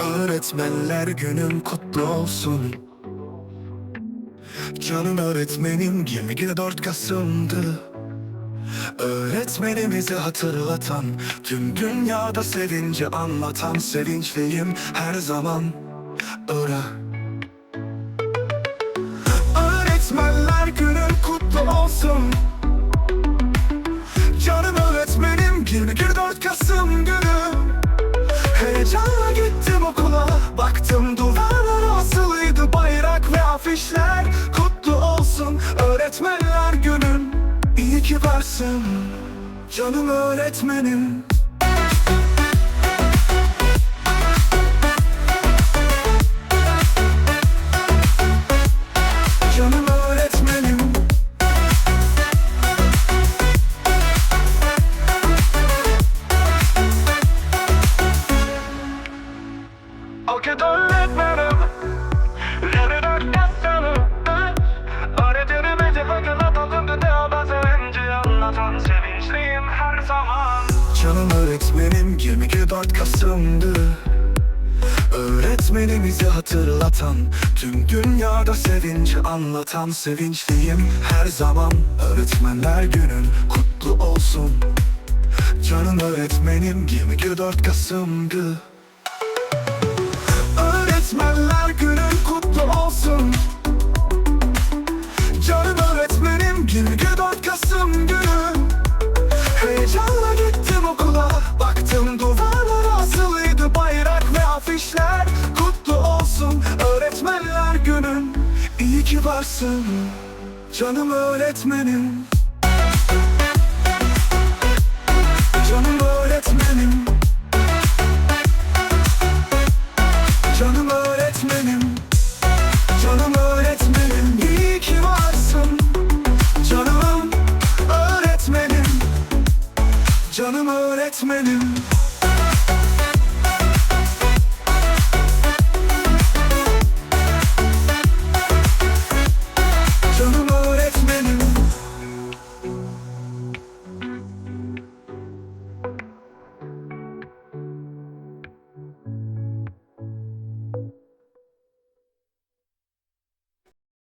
Öğretmenler günün kutlu olsun. Canım öğretmenim 24 Kasım'dı. Öğretmenimizi hatırlatan Tüm dünyada sevinci anlatan Sevinçliyim her zaman. Öğre 24 Kasım günü. Heyecanla gittim okula. Baktım duvarlara asılıydı. Bayrak ve afişler Kutlu olsun. Öğretmenler günün. İyi ki varsın canım öğretmenim Canım öğretmenim 24 Kasım'dı. Öğretmenimizi hatırlatan Tüm dünyada sevinci anlatan Sevinçliyim her zaman. Öğretmenler günün kutlu olsun. Canım öğretmenim 24 Kasım'dı İyi ki varsın canım öğretmenim. Canım öğretmenim. Canım öğretmenim. Canım öğretmenim. İyi ki varsın Canım öğretmenim. Canım öğretmenim